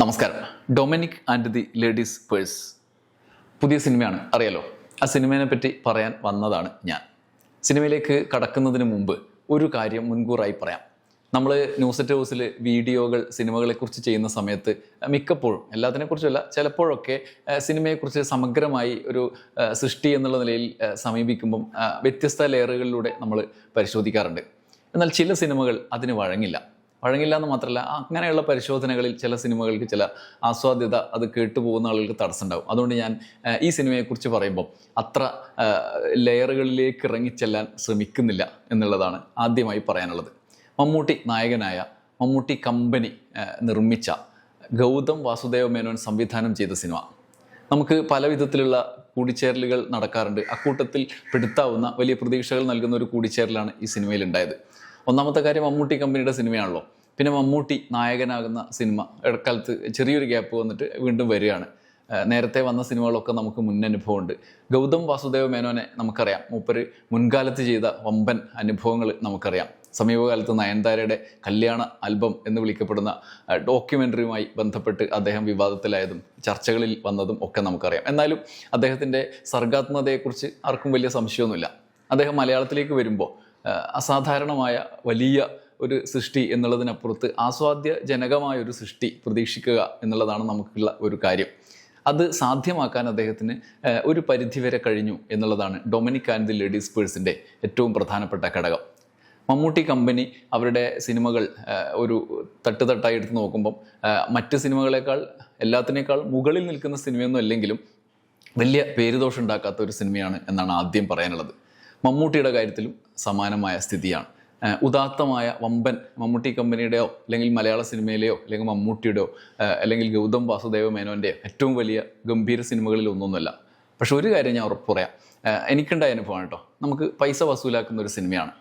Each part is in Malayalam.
നമസ്കാരം. Dominic and the ladies purse പുതിയ സിനിമയാണ്. അറിയാലോ? ആ സിനിമയെ പറ്റി പറയാൻ വന്നതാണ് ഞാൻ. സിനിമയിലേക്ക് കടക്കുന്നതിന് മുമ്പ് ഒരു കാര്യം മുൻകൂറായി പറയാം. നമ്മൾ ന്യൂസ് അറ്റ് ഹൗസിൽ വീഡിയോകൾ സിനിമകളെക്കുറിച്ച് ചെയ്യുന്ന സമയത്ത് മിക്കപ്പോഴും എല്ലാത്തിനെക്കുറിച്ചല്ല ചിലപ്പോഴൊക്കെ സിനിമയെക്കുറിച്ച് സമഗ്രമായി ഒരു സൃഷ്ടി എന്നുള്ള നിലയിൽ സമീപിക്കുമ്പം വ്യത്യസ്ത ലെയറുകളിലൂടെ നമ്മൾ പരിശോധിക്കാറുണ്ട്. എന്നാൽ ചില സിനിമകൾ അതിന് വഴങ്ങില്ല. വഴങ്ങില്ല എന്ന് മാത്രമല്ല അങ്ങനെയുള്ള പരിശോധനകളിൽ ചില സിനിമകൾക്ക് ചില ആസ്വാദ്യത അത് കേട്ടുപോകുന്ന ആളുകൾക്ക് തടസ്സമുണ്ടാവും. അതുകൊണ്ട് ഞാൻ ഈ സിനിമയെക്കുറിച്ച് പറയുമ്പോൾ അത്ര ലെയറുകളിലേക്ക് ഇറങ്ങിച്ചെല്ലാൻ ശ്രമിക്കുന്നില്ല എന്നുള്ളതാണ് ആദ്യമായി പറയാനുള്ളത്. മമ്മൂട്ടി നായകനായ മമ്മൂട്ടി കമ്പനി നിർമ്മിച്ച ഗൗതം വാസുദേവ മേനോൻ സംവിധാനം ചെയ്ത സിനിമ. നമുക്ക് പല വിധത്തിലുള്ള കൂടിച്ചേരലുകൾ നടക്കാറുണ്ട്. അക്കൂട്ടത്തിൽ പെടുത്താവുന്ന വലിയ പ്രതീക്ഷകൾ നൽകുന്ന ഒരു കൂടിച്ചേരലാണ് ഈ സിനിമയിൽ ഉണ്ടായത് ഒന്നാമത്തെ കാര്യം മമ്മൂട്ടി കമ്പനിയുടെ സിനിമയാണല്ലോ. പിന്നെ മമ്മൂട്ടി നായകനാകുന്ന സിനിമ ഇടക്കാലത്ത് ചെറിയൊരു ഗ്യാപ്പ് വന്നിട്ട് വീണ്ടും വരികയാണ്. നേരത്തെ വന്ന സിനിമകളൊക്കെ നമുക്ക് മുൻ മുന്നനുഭവമുണ്ട് ഗൗതം വാസുദേവ മേനോനെ നമുക്കറിയാം. മൂപ്പര് മുൻകാലത്ത് ചെയ്ത വമ്പൻ അനുഭവങ്ങൾ നമുക്കറിയാം. സമീപകാലത്ത് നയൻതാരയുടെ കല്യാണ ആൽബം എന്ന് വിളിക്കപ്പെടുന്ന ഡോക്യുമെന്ററിയുമായി ബന്ധപ്പെട്ട് അദ്ദേഹം വിവാദത്തിലായതും ചർച്ചകളിൽ വന്നതും ഒക്കെ നമുക്കറിയാം. എന്നാലും അദ്ദേഹത്തിന്റെ സർഗാത്മതയെക്കുറിച്ച് ആർക്കും വലിയ സംശയമൊന്നുമില്ല. അദ്ദേഹം മലയാളത്തിലേക്ക് വരുമ്പോൾ അസാധാരണമായ വലിയ ഒരു സൃഷ്ടി എന്നുള്ളതിനപ്പുറത്ത് ആസ്വാദ്യജനകമായ ഒരു സൃഷ്ടി പ്രതീക്ഷിക്കുക എന്നുള്ളതാണ് നമുക്കുള്ള ഒരു കാര്യം. അത് സാധ്യമാക്കാൻ അദ്ദേഹത്തിന് ഒരു പരിധിവരെ കഴിഞ്ഞു എന്നുള്ളതാണ് ഡൊമിനിക് ആൻഡ് ദി ലേഡീസ് പേഴ്സിന്റെ ഏറ്റവും പ്രധാനപ്പെട്ട ഘടകം. മമ്മൂട്ടി കമ്പനി അവരുടെ സിനിമകൾ ഒരു തട്ടുതട്ടായി എടുത്ത് നോക്കുമ്പം മറ്റ് സിനിമകളെക്കാൾ എല്ലാത്തിനേക്കാൾ മുകളിൽ നിൽക്കുന്ന സിനിമയൊന്നും അല്ലെങ്കിലും വലിയ പേരുദോഷം ഉണ്ടാക്കാത്ത ഒരു സിനിമയാണ് എന്നാണ് ആദ്യം പറയാനുള്ളത്. മമ്മൂട്ടിയുടെ കാര്യത്തിലും സമാനമായ സ്ഥിതിയാണ്. ഉദാത്തമായ വമ്പൻ മമ്മൂട്ടി കമ്പനിയുടെയോ അല്ലെങ്കിൽ മലയാള സിനിമയിലെയോ അല്ലെങ്കിൽ മമ്മൂട്ടിയുടെയോ അല്ലെങ്കിൽ ഗൗതം വാസുദേവ മേനോന്റെ ഏറ്റവും വലിയ ഗംഭീര സിനിമകളിൽ ഒന്നൊന്നുമല്ല. പക്ഷെ ഒരു കാര്യം ഞാൻ ഉറപ്പ് പറയാം. എനിക്കുണ്ടായ അനുഭവമാണ് കേട്ടോ. നമുക്ക് പൈസ വസൂലാക്കുന്ന ഒരു സിനിമയാണ്.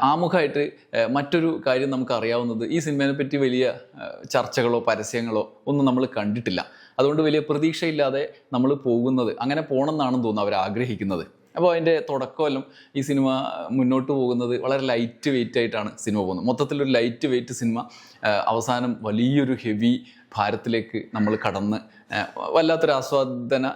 ആമുഖമായിട്ട് മറ്റൊരു കാര്യം നമുക്ക് അറിയാവുന്നത് ഈ സിനിമയെ പറ്റി വലിയ ചർച്ചകളോ പരസ്യങ്ങളോ ഒന്നും നമ്മൾ കണ്ടിട്ടില്ല. അതുകൊണ്ട് വലിയ പ്രതീക്ഷയില്ലാതെ നമ്മൾ പോകുന്നത് അങ്ങനെ പോകണം എന്നാണെന്ന് തോന്നുന്നു അവർ ആഗ്രഹിക്കുന്നത് അപ്പോൾ അതിന്റെ തുടക്കമെല്ലാം ഈ സിനിമ മുന്നോട്ട് പോകുന്നത് വളരെ ലൈറ്റ് വെയിറ്റ് ആയിട്ടാണ് സിനിമ പോകുന്നത്. മൊത്തത്തിലൊരു ലൈറ്റ് വെയിറ്റ് സിനിമ അവസാനം വലിയൊരു ഹെവി ഭാരത്തിലേക്ക് നമ്മൾ കടന്ന് വല്ലാത്തൊരു ആസ്വാദന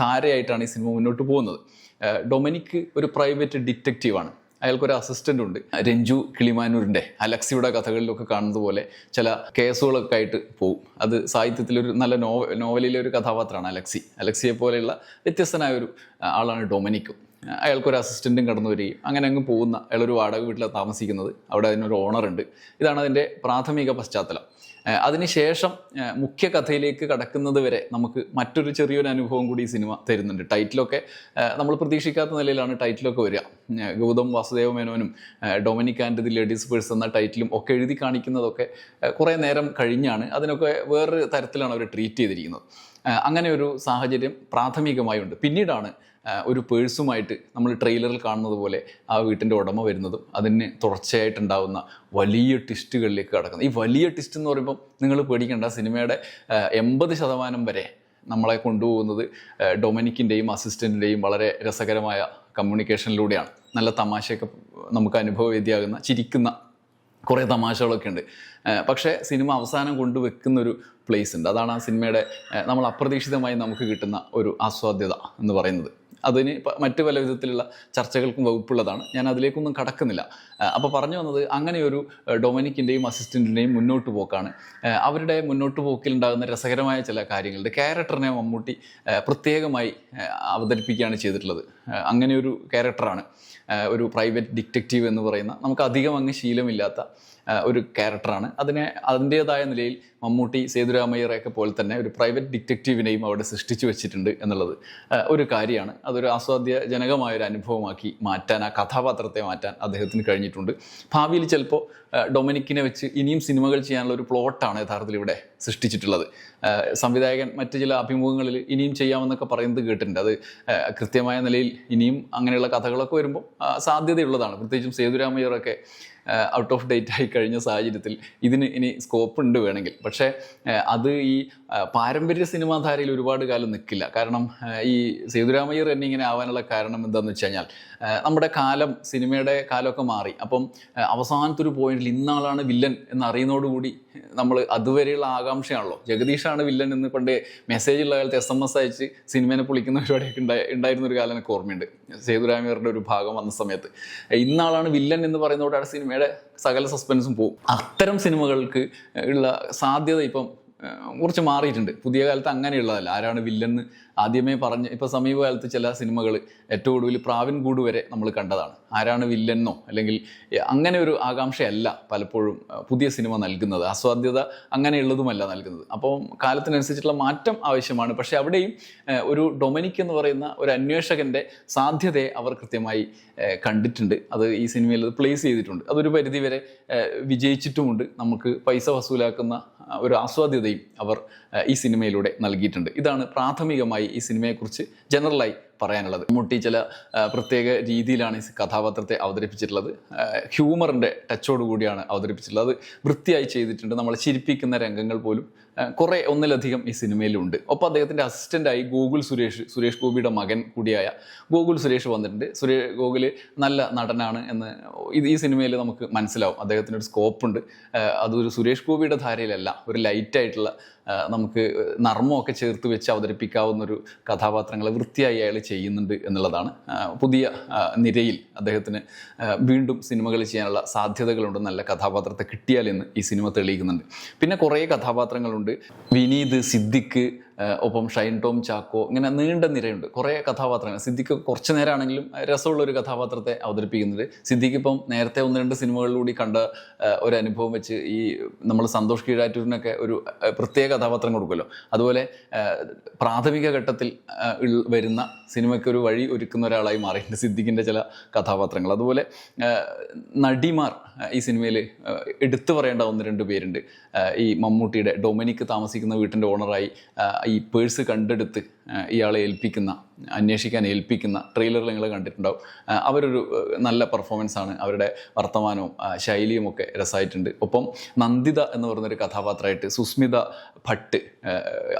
ധാരയായിട്ടാണ് ഈ സിനിമ മുന്നോട്ട് പോകുന്നത്. ഡൊമിനിക്ക് ഡൊമിനിക് ഒരു പ്രൈവറ്റ് ഡിറ്റക്റ്റീവാണ് അയാൾക്കൊരു അസിസ്റ്റന്റ് ഉണ്ട്. രഞ്ജു കിളിമാനൂരിന്റെ അലക്സിയുടെ കഥകളിലൊക്കെ കാണുന്നത് പോലെ ചില കേസുകളൊക്കെ ആയിട്ട് പോകും അത് സാഹിത്യത്തിലൊരു നല്ല നോവ നോവലിലെ ഒരു കഥാപാത്രമാണ് അലക്സി. അലക്സിയെ പോലെയുള്ള വ്യത്യസ്തനായ ഒരു ആളാണ് ഡൊമിനിക്കും അയാൾക്കൊരു അസിസ്റ്റന്റും കടന്നു വരികയും അങ്ങനെ അങ്ങ് പോകുന്ന അയാളൊരു വാടക വീട്ടിലാണ് താമസിക്കുന്നത്. അവിടെ അതിനൊരു ഓണറുണ്ട് ഇതാണ് അതിന്റെ പ്രാഥമിക പശ്ചാത്തലം. അതിനുശേഷം മുഖ്യ കഥയിലേക്ക് കടക്കുന്നത് വരെ നമുക്ക് മറ്റൊരു ചെറിയൊരു അനുഭവം കൂടി ഈ സിനിമ തരുന്നുണ്ട്. ടൈറ്റിലൊക്കെ നമ്മൾ പ്രതീക്ഷിക്കാത്ത നിലയിലാണ് ടൈറ്റിലൊക്കെ വരിക. ഗൗതം വാസുദേവ മേനോനും Dominic and the ladies purse എന്ന ടൈറ്റിലും ഒക്കെ എഴുതി കാണിക്കുന്നതൊക്കെ കുറേ നേരം കഴിഞ്ഞാണ്. അതിനൊക്കെ വേറൊരു തരത്തിലാണ് അവർ ട്രീറ്റ് ചെയ്തിരിക്കുന്നത്. അങ്ങനെ ഒരു സാഹചര്യം പ്രാഥമികമായുണ്ട്. പിന്നീടാണ് ആഹ് ഒരു പേഴ്സുമായിട്ട് നമ്മൾ ട്രെയിലറിൽ കാണുന്നത് പോലെ ആ വീട്ടിന്റെ ഉടമ വരുന്നതും അതിന് തുടർച്ചയായിട്ടുണ്ടാവുന്ന വലിയ ട്വിസ്റ്റുകളിലേക്ക് കടക്കുന്നത്. ഈ വലിയ ട്വിസ്റ്റ് എന്ന് പറയുമ്പോൾ നിങ്ങൾ പേടിക്കേണ്ട സിനിമയുടെ എൺപത് ശതമാനം വരെ നമ്മളെ കൊണ്ടുപോകുന്നത് ഡൊമിനിക്കിന്റെയും അസിസ്റ്റന്റിന്റെയും വളരെ രസകരമായ കമ്മ്യൂണിക്കേഷനിലൂടെയാണ് നല്ല തമാശയൊക്കെ നമുക്ക് അനുഭവവേദ്യമാകുന്ന ചിരിക്കുന്ന കുറേ തമാശകളൊക്കെ ഉണ്ട്. പക്ഷേ സിനിമ അവസാനം കൊണ്ടുവെക്കുന്ന ഒരു പ്ലേസ് ഉണ്ട്. അതാണ് ആ സിനിമയുടെ നമ്മൾ അപ്രതീക്ഷിതമായി നമുക്ക് കിട്ടുന്ന ഒരു ആസ്വാദ്യത എന്ന് പറയുന്നത്. അതിന് മറ്റ് പല വിധത്തിലുള്ള ചർച്ചകൾക്കും വകുപ്പുള്ളതാണ്. ഞാൻ അതിലേക്കൊന്നും കടക്കുന്നില്ല. അപ്പോൾ പറഞ്ഞു വന്നത് അങ്ങനെ ഒരു ഡൊമിനിക്കിന്റെയും അസിസ്റ്റന്റിന്റെയും മുന്നോട്ട് പോക്കാണ്. അവരുടെ മുന്നോട്ട് പോക്കിലുണ്ടാകുന്ന രസകരമായ ചില കാര്യങ്ങളുണ്ട്. ക്യാരക്ടറിനെ മമ്മൂട്ടി പ്രത്യേകമായി അവതരിപ്പിക്കുകയാണ് ചെയ്തിട്ടുള്ളത്. അങ്ങനെ ഒരു ക്യാരക്ടറാണ്. ഒരു പ്രൈവറ്റ് ഡിറ്റക്റ്റീവ് എന്ന് പറയുന്ന നമുക്ക് അധികം അങ്ങ് ശീലമില്ലാത്ത ഒരു ക്യാരക്ടറാണ് അതിനെ അതിന്റേതായ നിലയിൽ മമ്മൂട്ടി സേതുരാമയ്യറെയൊക്കെ പോലെ തന്നെ ഒരു പ്രൈവറ്റ് ഡിറ്റക്റ്റീവിനെയും അവിടെ സൃഷ്ടിച്ചു വെച്ചിട്ടുണ്ട് എന്നുള്ളത് ഒരു കാര്യമാണ്. അതൊരു ആസ്വാദ്യജനകമായ ഒരു അനുഭവമാക്കി മാറ്റാൻ ആ കഥാപാത്രത്തെ മാറ്റാൻ അദ്ദേഹത്തിന് കഴിഞ്ഞിട്ടുണ്ട്. ഭാവിയിൽ ചിലപ്പോൾ ഡൊമിനിക്കിനെ വെച്ച് ഇനിയും സിനിമകൾ ചെയ്യാനുള്ള ഒരു പ്ലോട്ടാണ് യഥാർത്ഥത്തിൽ ഇവിടെ സൃഷ്ടിച്ചിട്ടുള്ളത്. സംവിധായകൻ മറ്റ് ചില അഭിമുഖങ്ങളിൽ ഇനിയും ചെയ്യാമെന്നൊക്കെ പറയുന്നത് കേട്ടിട്ടുണ്ട്. അത് കൃത്യമായ നിലയിൽ ഇനിയും അങ്ങനെയുള്ള കഥകളൊക്കെ വരുമ്പോൾ സാധ്യതയുള്ളതാണ്. പ്രത്യേകിച്ചും സേതുരാമയ്യറൊക്കെ ഔട്ട് ഓഫ് ഡേറ്റ് ആയി കഴിഞ്ഞ സാഹചര്യത്തിൽ ഇതിന് ഇനി സ്കോപ്പ് ഉണ്ട് വേണമെങ്കിൽ. പക്ഷേ അത് ഈ പാരമ്പര്യ സിനിമാ ധാരയിൽ ഒരുപാട് കാലം നിൽക്കില്ല കാരണം ഈ സേതുരാമയ്യർ എന്നെ ഇങ്ങനെ ആവാനുള്ള കാരണം എന്താണെന്ന് വെച്ച് കഴിഞ്ഞാൽ നമ്മുടെ കാലം സിനിമയുടെ കാലമൊക്കെ മാറി. അപ്പം അവസാനത്തെ ഒരു പോയിന്റിൽ ഇന്നാളാണ് വില്ലൻ എന്നറിയുന്നതോടുകൂടി നമ്മൾ അതുവരെയുള്ള ആകാംക്ഷയാണല്ലോ. ജഗദീഷാണ് വില്ലൻ എന്ന് പണ്ട് മെസ്സേജ് ഉള്ള കാലത്ത് എസ് എം എസ് അയച്ച് സിനിമേനെ പൊളിക്കുന്ന പരിപാടിയൊക്കെ ഉണ്ടായി ഉണ്ടായിരുന്ന ഒരു കാലം എനിക്ക് ഓർമ്മയുണ്ട്. സേതുരാമയ്യറുടെ ഒരു ഭാഗം വന്ന സമയത്ത്. ഇന്നാളാണ് വില്ലൻ എന്ന് പറയുന്നതോടെ ആ സിനിമയുടെ സകല സസ്പെൻസും പോകും അത്തരം സിനിമകൾക്ക് ഉള്ള സാധ്യത ഇപ്പം കുറച്ച് മാറിയിട്ടുണ്ട്. പുതിയ കാലത്ത് അങ്ങനെയുള്ളതല്ല. ആരാണ് വില്ലെന്ന് ആദ്യമേ പറഞ്ഞ് ഇപ്പോൾ സമീപകാലത്ത് ചില സിനിമകൾ ഏറ്റവും ഒടുവിൽ പ്രാവിൻ കൂട് വരെ നമ്മൾ കണ്ടതാണ്. ആരാണ് വില്ലെന്നോ അല്ലെങ്കിൽ അങ്ങനെ ഒരു ആകാംക്ഷയല്ല പലപ്പോഴും പുതിയ സിനിമ നൽകുന്നത്. ആസ്വാദ്യത അങ്ങനെയുള്ളതുമല്ല നൽകുന്നത്. അപ്പോൾ കാലത്തിനനുസരിച്ചുള്ള മാറ്റം ആവശ്യമാണ്. പക്ഷേ അവിടെയും ഒരു ഡൊമിനിക് എന്ന് പറയുന്ന ഒരു അന്വേഷകന്റെ സാധ്യതയെ അവർ കൃത്യമായി കണ്ടിട്ടുണ്ട്. അത് ഈ സിനിമയിൽ അത് പ്ലേസ് ചെയ്തിട്ടുണ്ട്. അതൊരു പരിധിവരെ വിജയിച്ചിട്ടുമുണ്ട്. നമുക്ക് പൈസ വസൂലാക്കുന്ന ഒരു ആസ്വാദ്യതയും അവർ ഈ സിനിമയിലൂടെ നൽകിയിട്ടുണ്ട്. ഇതാണ് പ്രാഥമികമായി ഈ സിനിമയെക്കുറിച്ച് ജനറലായി പറയാനുള്ളത്. മമ്മൂട്ടി ചില പ്രത്യേക രീതിയിലാണ് ഈ കഥാപാത്രത്തെ അവതരിപ്പിച്ചിട്ടുള്ളത്. ഹ്യൂമറിന്റെ ടച്ചോട് കൂടിയാണ് അവതരിപ്പിച്ചിട്ടുള്ളത്. അത് വൃത്തിയായി ചെയ്തിട്ടുണ്ട്. നമ്മളെ ചിരിപ്പിക്കുന്ന രംഗങ്ങൾ പോലും കുറെ ഒന്നിലധികം ഈ സിനിമയിലുണ്ട്. ഒപ്പം അദ്ദേഹത്തിന്റെ അസിസ്റ്റന്റായി ഗോകുൽ സുരേഷ് സുരേഷ് ഗോപിയുടെ മകൻ കൂടിയായ ഗോകുൽ സുരേഷ് വന്നിട്ടുണ്ട്. സുരേഷ് ഗോകുൽ നല്ല നടനാണ് എന്ന് ഇത് ഈ സിനിമയിൽ നമുക്ക് മനസ്സിലാവും. അദ്ദേഹത്തിന് ഒരു സ്കോപ്പ് ഉണ്ട്. ആ, അതൊരു സുരേഷ് ഗോപിയുടെ ധാരയിലല്ല. ഒരു ലൈറ്റായിട്ടുള്ള നമുക്ക് നർമ്മമൊക്കെ ചേർത്ത് വെച്ച് അവതരിപ്പിക്കാവുന്ന ഒരു കഥാപാത്രങ്ങളെ വൃത്തിയായി അയാൾ ചെയ്യുന്നുണ്ട് എന്നുള്ളതാണ്. പുതിയ നിരയിൽ അദ്ദേഹത്തിന് വീണ്ടും സിനിമകൾ ചെയ്യാനുള്ള സാധ്യതകളുണ്ട്. നല്ല കഥാപാത്രത്തെ കിട്ടിയാൽ എന്ന് ഈ സിനിമ തെളിയിക്കുന്നുണ്ട്. പിന്നെ കുറേ കഥാപാത്രങ്ങളുണ്ട്. വിനീത് സിദ്ദിഖ് ഒപ്പം ഷൈൻ ടോം ചാക്കോ ഇങ്ങനെ നീണ്ട നിരയുണ്ട്. കുറേ കഥാപാത്രങ്ങൾ. സിദ്ദിഖ് കുറച്ച് നേരമാണെങ്കിലും രസമുള്ള ഒരു കഥാപാത്രത്തെ അവതരിപ്പിക്കുന്നത്. സിദ്ദിഖ് ഇപ്പം നേരത്തെ ഒന്ന് രണ്ട് സിനിമകളിലൂടെ കണ്ട ഒരു അനുഭവം വെച്ച് ഈ നമ്മൾ സന്തോഷ് കീഴാറ്റൂരിനൊക്കെ ഒരു പ്രത്യേക കഥാപാത്രം കൊടുക്കുമല്ലോ. അതുപോലെ പ്രാഥമിക ഘട്ടത്തിൽ വരുന്ന സിനിമയ്ക്ക് ഒരു വഴി ഒരുക്കുന്ന ഒരാളായി മാറിയിട്ടുണ്ട് സിദ്ദിഖിന്റെ ചില കഥാപാത്രങ്ങൾ. അതുപോലെ നടിമാർ ഈ സിനിമയിൽ എടുത്തു പറയേണ്ട ഒന്ന് രണ്ട് പേരുണ്ട്. ഈ മമ്മൂട്ടിയുടെ ഡൊമിനിക്ക് താമസിക്കുന്ന വീട്ടിന്റെ ഓണറായി ഈ പേഴ്സ് കണ്ടെടുത്ത് ഇയാളെ ഏൽപ്പിക്കുന്ന അന്വേഷിക്കാൻ ഏൽപ്പിക്കുന്ന ട്രെയിലറിൽ നിങ്ങൾ കണ്ടിട്ടുണ്ടാവും. അവരൊരു നല്ല പെർഫോമൻസ് ആണ് അവരുടെ വർത്തമാനവും ശൈലിയും ഒക്കെ രസമായിട്ടുണ്ട്. ഒപ്പം നന്ദിത എന്ന് പറയുന്നൊരു കഥാപാത്രമായിട്ട് സുസ്മിത ഭട്ട്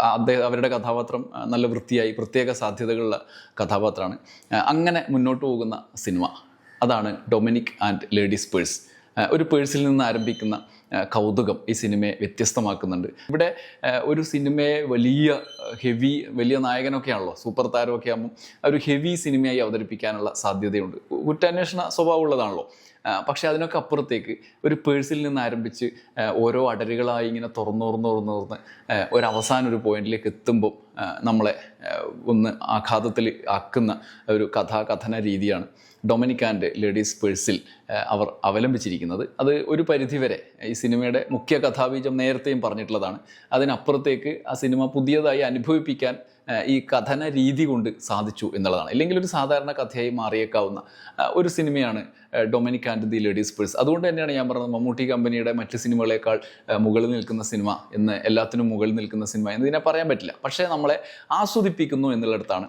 അദ്ദേഹം അവരുടെ കഥാപാത്രം നല്ല വൃത്തിയായി പ്രത്യേക സാധ്യതകളുള്ള കഥാപാത്രമാണ്. അങ്ങനെ മുന്നോട്ട് പോകുന്ന സിനിമ അതാണ് ഡൊമിനിക് ആൻഡ് ലേഡീസ് പേഴ്സ്. ഒരു പേഴ്സിൽ നിന്ന് ആരംഭിക്കുന്ന കൗതുകം ഈ സിനിമയെ വ്യത്യസ്തമാക്കുന്നുണ്ട്. ഇവിടെ ഒരു സിനിമയെ വലിയ ഹെവി വലിയ നായകനൊക്കെയാണല്ലോ സൂപ്പർ താരമൊക്കെ ആകുമ്പോൾ ഒരു ഹെവി സിനിമയായി അവതരിപ്പിക്കാനുള്ള സാധ്യതയുണ്ട്. കുറ്റാന്വേഷണ സ്വഭാവമുള്ളതാണല്ലോ. പക്ഷേ അതിനൊക്കെ അപ്പുറത്തേക്ക് ഒരു പേഴ്സിൽ നിന്ന് ആരംഭിച്ച് ഓരോ അടരുകളായി ഇങ്ങനെ തുറന്നു തുറന്ന് തുറന്ന് തുറന്ന് ഒരു ഒരു പോയിന്റിലേക്ക് എത്തുമ്പോൾ നമ്മളെ ഒന്ന് ആഘാതത്തിൽ ആക്കുന്ന ഒരു കഥാകഥന രീതിയാണ് ഡൊമിനിക്കാന്റെ ലേഡീസ് പേഴ്സിൽ അവർ അവലംബിച്ചിരിക്കുന്നത്. അത് ഒരു പരിധിവരെ ഈ സിനിമയുടെ മുഖ്യ കഥാബീജം നേരത്തെയും പറഞ്ഞിട്ടുള്ളതാണ്. അതിനപ്പുറത്തേക്ക് ആ സിനിമ പുതിയതായി അനുഭവിപ്പിക്കാൻ ഈ കഥന രീതി കൊണ്ട് സാധിച്ചു എന്നുള്ളതാണ്. അല്ലെങ്കിൽ ഒരു സാധാരണ കഥയായി മാറിയേക്കാവുന്ന ഒരു സിനിമയാണ് Dominic and the ladies purse. അതുകൊണ്ട് തന്നെയാണ് ഞാൻ പറഞ്ഞത് മമ്മൂട്ടി കമ്പനിയുടെ മറ്റ് സിനിമകളേക്കാൾ മുകളിൽ നിൽക്കുന്ന സിനിമ എന്ന് എല്ലാത്തിനും മുകളിൽ നിൽക്കുന്ന സിനിമ എന്ന് ഇതിനെ പറയാൻ പറ്റില്ല. പക്ഷേ നമ്മളെ ആസ്വദിപ്പിക്കുന്നു എന്നുള്ളിടത്താണ്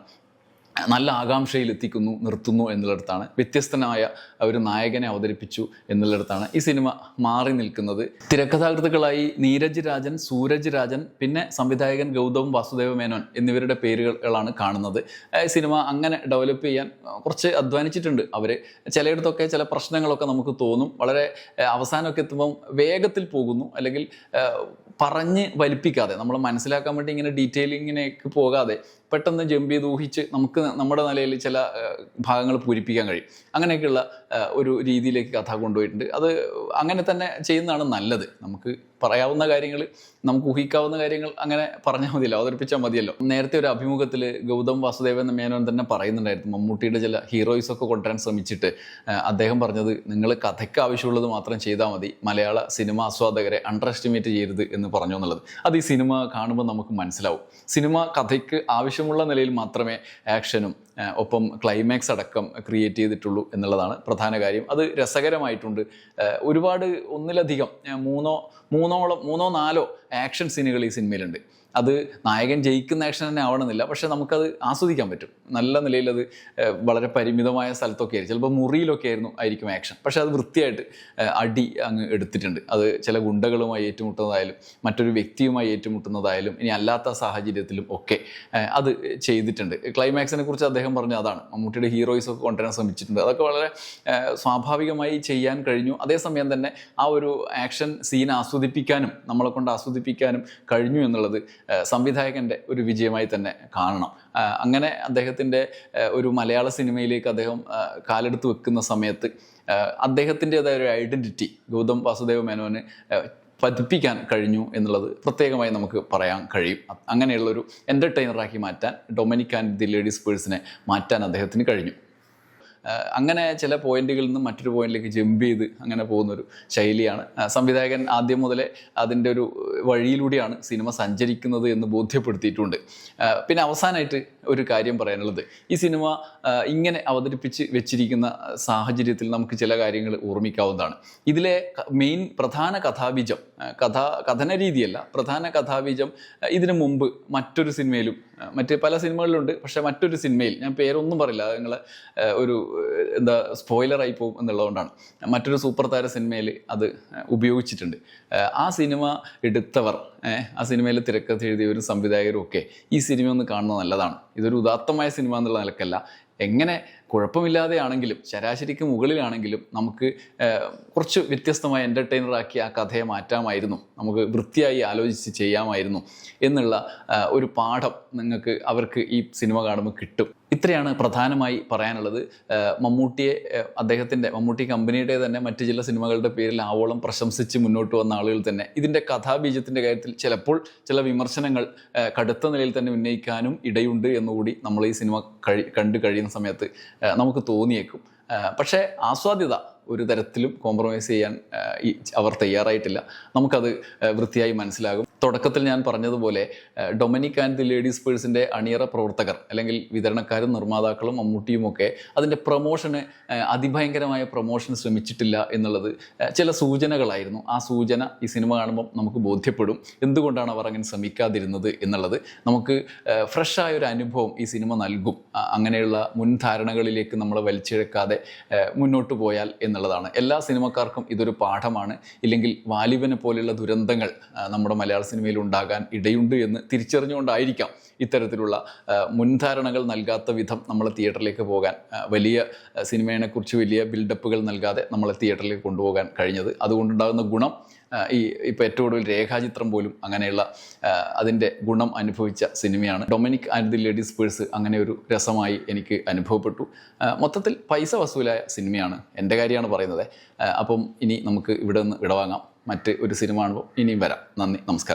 നല്ല ആകാംക്ഷയിൽ എത്തിക്കുന്നു നിർത്തുന്നു എന്നുള്ളിടത്താണ്. വ്യത്യസ്തനായ ഒരു നായകനെ അവതരിപ്പിച്ചു എന്നുള്ളിടത്താണ് ഈ സിനിമ മാറി നിൽക്കുന്നത്. തിരക്കഥാകൃത്തുക്കളായി നീരജ് രാജൻ സൂരജ് രാജൻ പിന്നെ സംവിധായകൻ ഗൗതം വാസുദേവ മേനോൻ എന്നിവരുടെ പേരുകളാണ് കാണുന്നത്. സിനിമ അങ്ങനെ ഡെവലപ്പ് ചെയ്യാൻ കുറച്ച് അധ്വാനിച്ചിട്ടുണ്ട് അവർ ചിലയിടത്തൊക്കെ ചില പ്രശ്നങ്ങളൊക്കെ നമുക്ക് തോന്നും. വളരെ അവസാനമൊക്കെ എത്തുമ്പം വേഗത്തിൽ പോകുന്നു. അല്ലെങ്കിൽ പറഞ്ഞ് വലിപ്പിക്കാതെ നമ്മൾ മനസ്സിലാക്കാൻ വേണ്ടി ഇങ്ങനെ ഡീറ്റെയിലിങ്ങിനേക്ക് പോകാതെ പെട്ടെന്ന് ജമ്പ് ഊഹിച്ച് നമുക്ക് നമ്മുടെ നിലയിൽ ചില ഭാഗങ്ങൾ പൂരിപ്പിക്കാൻ കഴിയും. അങ്ങനെയൊക്കെയുള്ള ഒരു രീതിയിലേക്ക് കഥ കൊണ്ടുപോയിട്ടുണ്ട്. അത് അങ്ങനെ തന്നെ ചെയ്യുന്നതാണ് നല്ലത്. നമുക്ക് പറയാവുന്ന കാര്യങ്ങൾ നമുക്ക് ഊഹിക്കാവുന്ന കാര്യങ്ങൾ അങ്ങനെ പറഞ്ഞാൽ മതിയല്ലോ അവതരിപ്പിച്ചാൽ മതിയല്ലോ. നേരത്തെ ഒരു അഭിമുഖത്തിൽ ഗൗതം വാസുദേവൻ എന്ന മേനോൻ തന്നെ പറയുന്നുണ്ടായിരുന്നു മമ്മൂട്ടിയുടെ ചില ഹീറോയിസ് ഒക്കെ കൊണ്ടുവരാൻ ശ്രമിച്ചിട്ട്. അദ്ദേഹം പറഞ്ഞത് നിങ്ങൾ കഥയ്ക്ക് ആവശ്യമുള്ളത് മാത്രം ചെയ്താൽ മതി മലയാള സിനിമ ആസ്വാദകരെ അണ്ടർ എസ്റ്റിമേറ്റ് ചെയ്യരുത് എന്ന് പറഞ്ഞു എന്നുള്ളത്. അത് ഈ സിനിമ കാണുമ്പോൾ നമുക്ക് മനസ്സിലാവും. സിനിമ കഥയ്ക്ക് ആവശ്യമുള്ള നിലയിൽ മാത്രമേ ആക്ഷനും ഒപ്പം ക്ലൈമാക്സ് അടക്കം ക്രിയേറ്റ് ചെയ്തിട്ടുള്ളൂ എന്നുള്ളതാണ് പ്രധാന കാര്യം. അത് രസകരമായിട്ടുണ്ട്. ഒരുപാട് ഒന്നിലധികം മൂന്നോ മൂന്നോളം മൂന്നോ നാലോ ആക്ഷൻ സീനുകൾ ഈ സിനിമയിലുണ്ട് അത് നായകൻ ജയിക്കുന്ന ആക്ഷൻ തന്നെ ആവണമെന്നില്ല. പക്ഷെ നമുക്കത് ആസ്വദിക്കാൻ പറ്റും. നല്ല നിലയിൽ അത് വളരെ പരിമിതമായ സ്ഥലത്തൊക്കെ ആയിരിക്കും. ചിലപ്പോൾ മുറിയിലൊക്കെ ആയിരുന്നു ആയിരിക്കും ആക്ഷൻ പക്ഷെ അത് വൃത്തിയായിട്ട് അടി അങ്ങ് എടുത്തിട്ടുണ്ട്. അത് ചില ഗുണ്ടകളുമായി ഏറ്റുമുട്ടുന്നതായാലും മറ്റൊരു വ്യക്തിയുമായി ഏറ്റുമുട്ടുന്നതായാലും ഇനി അല്ലാത്ത സാഹചര്യത്തിലും ഒക്കെ അത് ചെയ്തിട്ടുണ്ട്. ക്ലൈമാക്സിനെ കുറിച്ച് അദ്ദേഹം പറഞ്ഞു അതാണ്. മമ്മൂട്ടിയുടെ ഹീറോയിസ് ഒക്കെ കൊണ്ടുവരാൻ ശ്രമിച്ചിട്ടുണ്ട്. അതൊക്കെ വളരെ സ്വാഭാവികമായി ചെയ്യാൻ കഴിഞ്ഞു. അതേസമയം തന്നെ ആ ഒരു ആക്ഷൻ സീൻ ആസ്വദിപ്പിക്കാനും നമ്മളെ കൊണ്ട് ആസ്വദിപ്പിക്കാനും കഴിഞ്ഞു എന്നുള്ളത് സംവിധായകന്റെ ഒരു വിജയമായി തന്നെ കാണണം. അങ്ങനെ അദ്ദേഹത്തിന്റെ ഒരു മലയാള സിനിമയിലേക്ക് അദ്ദേഹം കാലെടുത്ത് വെക്കുന്ന സമയത്ത് അദ്ദേഹത്തിന്റെതായ ഒരു ഐഡന്റിറ്റി ഗൗതം വാസുദേവ മേനോന് പതിപ്പിക്കാൻ കഴിഞ്ഞു എന്നുള്ളത് പ്രത്യേകമായി നമുക്ക് പറയാൻ കഴിയും. അങ്ങനെയുള്ളൊരു എന്റർടൈനറാക്കി മാറ്റാൻ ഡൊമിനിക് ആൻഡ് ദി ലേഡീസ് പേഴ്സിനെ മാറ്റാൻ അദ്ദേഹത്തിന് കഴിഞ്ഞു. അങ്ങനെ ചില പോയിന്റുകളിൽ നിന്ന് മറ്റൊരു പോയിന്റിലേക്ക് ജമ്പ് ചെയ്ത് അങ്ങനെ പോകുന്നൊരു ശൈലിയാണ്. സംവിധായകൻ ആദ്യം മുതലേ അതിന്റെ ഒരു വഴിയിലൂടെയാണ് സിനിമ സഞ്ചരിക്കുന്നത് എന്ന് ബോധ്യപ്പെടുത്തിയിട്ടുണ്ട്. പിന്നെ അവസാനമായിട്ട് ഒരു കാര്യം പറയാനുള്ളത്. ഈ സിനിമ ഇങ്ങനെ അവതരിപ്പിച്ച് വെച്ചിരിക്കുന്ന സാഹചര്യത്തിൽ നമുക്ക് ചില കാര്യങ്ങൾ ഓർമ്മിക്കാവുന്നതാണ്. ഇതിലെ മെയിൻ പ്രധാന കഥാബീജം കഥ കഥന രീതിയല്ല. പ്രധാന കഥാബീജം ഇതിനു മുമ്പ് മറ്റൊരു സിനിമയിലും മറ്റ് പല സിനിമകളിലുണ്ട്. പക്ഷെ മറ്റൊരു സിനിമയിൽ ഞാൻ പേരൊന്നും പറയില്ല നിങ്ങൾ ഒരു എന്താ സ്പോയിലറായി പോകും എന്നുള്ളതുകൊണ്ടാണ്. മറ്റൊരു സൂപ്പർ താര സിനിമയിൽ അത് ഉപയോഗിച്ചിട്ടുണ്ട്. ആ സിനിമ എടുത്തവർ ആ സിനിമയിൽ തിരക്കഥ എഴുതിയവരും സംവിധായകരും ഒക്കെ ഈ സിനിമ ഒന്ന് കാണുന്നത് നല്ലതാണ്. ഇതൊരു ഉദാത്തമായ സിനിമ എന്നുള്ള നിലക്കല്ല. എങ്ങനെ കുഴപ്പമില്ലാതെ ആണെങ്കിലും ശരാശരിക്ക് മുകളിലാണെങ്കിലും നമുക്ക് കുറച്ച് വ്യത്യസ്തമായ എന്റർടൈനറാക്കി ആ കഥയെ മാറ്റാമായിരുന്നു. നമുക്ക് വൃത്തിയായി ആലോചിച്ച് ചെയ്യാമായിരുന്നു. എന്നുള്ള ഒരു പാഠം നിങ്ങൾക്ക് അവർക്ക് ഈ സിനിമ കാണുമ്പോൾ കിട്ടും. ഇത്രയാണ് പ്രധാനമായി പറയാനുള്ളത്. മമ്മൂട്ടിയെ അദ്ദേഹത്തിന്റെ മമ്മൂട്ടി കമ്പനിയുടെ തന്നെ മറ്റ് ചില സിനിമകളുടെ പേരിൽ ആവോളം പ്രശംസിച്ച് മുന്നോട്ട് വന്ന ആളുകൾ തന്നെ. ഇതിന്റെ കഥാബീജത്തിന്റെ കാര്യത്തിൽ ചിലപ്പോൾ ചില വിമർശനങ്ങൾ കടുത്ത നിലയിൽ തന്നെ ഉന്നയിക്കാനും ഇടയുണ്ട് എന്നുകൂടി നമ്മൾ ഈ സിനിമ കഴി കണ്ടു കഴിയുന്ന സമയത്ത് നമുക്ക് തോന്നിയേക്കും. പക്ഷേ ആസ്വാദ്യത ഒരു തരത്തിലും കോംപ്രമൈസ് ചെയ്യാൻ അവർ തയ്യാറായിട്ടില്ല. നമുക്കത് വൃത്തിയായി മനസ്സിലാകും. തുടക്കത്തിൽ ഞാൻ പറഞ്ഞതുപോലെ ഡൊമിനിക് ആൻഡ് ദി ലേഡീസ് പേഴ്സിന്റെ അണിയറ പ്രവർത്തകർ അല്ലെങ്കിൽ വിതരണക്കാരും നിർമ്മാതാക്കളും മമ്മൂട്ടിയുമൊക്കെ അതിന്റെ പ്രൊമോഷന് അതിഭയങ്കരമായ പ്രൊമോഷൻ ശ്രമിച്ചിട്ടില്ല എന്നുള്ളത് ചില സൂചനകളായിരുന്നു. ആ സൂചന ഈ സിനിമ കാണുമ്പോൾ നമുക്ക് ബോധ്യപ്പെടും. എന്തുകൊണ്ടാണ് അവർ അങ്ങനെ ശ്രമിക്കാതിരുന്നത് എന്നുള്ളത് നമുക്ക് ഫ്രഷായ ഒരു അനുഭവം ഈ സിനിമ നൽകും. അങ്ങനെയുള്ള മുൻധാരണകളിലേക്ക് നമ്മളെ വലിച്ചിഴക്കാതെ മുന്നോട്ട് പോയാൽ എന്നുള്ളതാണ്. എല്ലാ സിനിമക്കാർക്കും ഇതൊരു പാഠമാണ്. ഇല്ലെങ്കിൽ വാലിബനെ പോലെയുള്ള ദുരന്തങ്ങൾ നമ്മുടെ മലയാള സിനിമയിൽ ഉണ്ടാകാൻ ഇടയുണ്ട് എന്ന് തിരിച്ചറിഞ്ഞുകൊണ്ടായിരിക്കാം ഇത്തരത്തിലുള്ള മുൻധാരണകൾ നൽകാത്ത വിധം നമ്മൾ തിയേറ്ററിലേക്ക് പോകാൻ വലിയ സിനിമയെക്കുറിച്ച് വലിയ ബിൽഡപ്പുകൾ നൽകാതെ നമ്മളെ തിയേറ്ററിലേക്ക് കൊണ്ടുപോകാൻ കഴിഞ്ഞത്. അതുകൊണ്ടുണ്ടാകുന്ന ഗുണം ഈ ഇപ്പോൾ ഏറ്റവും കൂടുതൽ രേഖാചിത്രം പോലും അങ്ങനെയുള്ള അതിന്റെ ഗുണം അനുഭവിച്ച സിനിമയാണ്. Dominic and the ladies purse അങ്ങനെ ഒരു രസമായി എനിക്ക് അനുഭവപ്പെട്ടു. മൊത്തത്തിൽ പൈസ വസൂലായ സിനിമയാണ് എന്റെ കാര്യമാണ് പറയുന്നത്. അപ്പം ഇനി നമുക്ക് ഇവിടെ നിന്ന് വിടവാങ്ങാം. മറ്റ് ഒരു സിനിമ കാണുമ്പോൾ ഇനിയും വരാം. നന്ദി നമസ്കാരം.